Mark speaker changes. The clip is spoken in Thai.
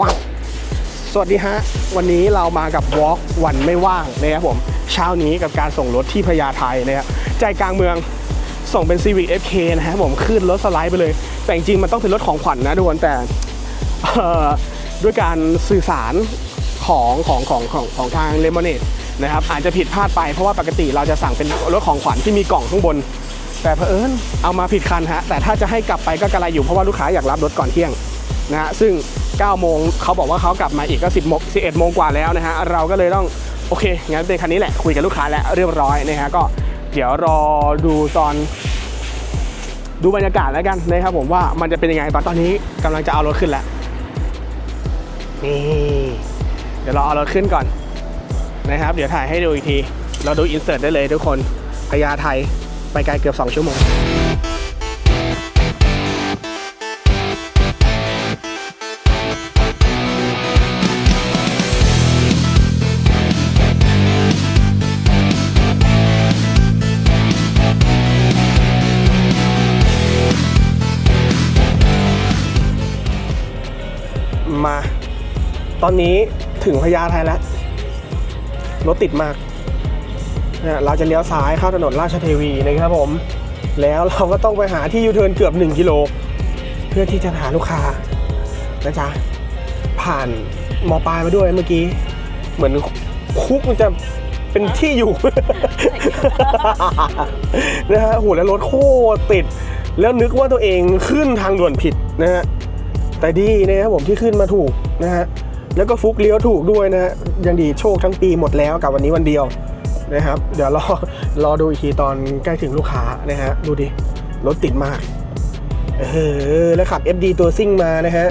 Speaker 1: ฟังสวัสดีฮะ วันนี้เรามากับ Walk วันไม่ว่างนะครับผม เช้านี้กับการส่งรถที่พญาไทนะครับใจกลางเมืองส่งเป็น Civic FK นะครับผมขึ้นรถสไลด์ไปเลย แต่จริงๆมันต้องเป็นรถของขวัญนะทุกคนแต่ด้วยการสื่อสารของของของของของทางเลมอนเนดนะครับอาจจะผิดพลาดไปเพราะว่าปกติเราจะสั่งเป็นรถของขวัญที่มีกล่องข้างบน แต่เผอิญเอามาผิดคันฮะแต่ถ้าจะให้กลับไปก็กระไรอยู่เพราะว่าลูกค้าอยากรับรถก่อนเที่ยงนะฮะซึ่ง 9โมงเขาบอกว่าเขากลับมาอีกก็ 10โมง11โมงกว่าแล้วนะฮะเราก็เลยต้องโอเคงั้นเป็นคันนี้แหละคุยกับลูกค้าแล้วเรียบร้อยนะฮะก็เดี๋ยวรอดูตอนดูบรรยากาศแล้วกันนะครับผมว่ามันจะเป็นยังไงตอนตอนนี้กำลังจะเอารถขึ้นแล้วนี่เดี๋ยวเราเอารถขึ้นก่อนนะครับ เดี๋ยวถ่ายให้ดูอีกที เราดูอินเสิร์ตได้เลยทุกคนพญาไทยไปไกลเกือบ 2 ชั่วโมง มา ตอนนี้ถึงพญาไทแล้ว รถติดมากนะเราจะเลี้ยวซ้ายเข้าถนนราชเทวีนะครับผม แล้วเราก็ต้องไปหาที่ยูเทิร์นเกือบ 1 กิโล เพื่อที่จะหาลูกค้านะจ๊ะ ผ่านมอปลายมาด้วยเมื่อกี้ เหมือนคุกมันจะเป็นที่อยู่นะฮะโหแล้วรถโคตรติด แล้วนึกว่าตัวเองขึ้นทางด่วนผิดนะฮะ แต่ดีนะครับผมที่ขึ้นมาถูกนะฮะแล้วก็ฟุกเลี้ยวถูกด้วยนะฮะยังดีโชคทั้งปีหมดแล้วกับวันนี้วันเดียวนะครับ เดี๋ยวรอรอดูอีกทีตอนใกล้ถึงลูกค้านะฮะดูดิรถติดมากเออแล้วขับ FD ตัวซิ่งมานะฮะ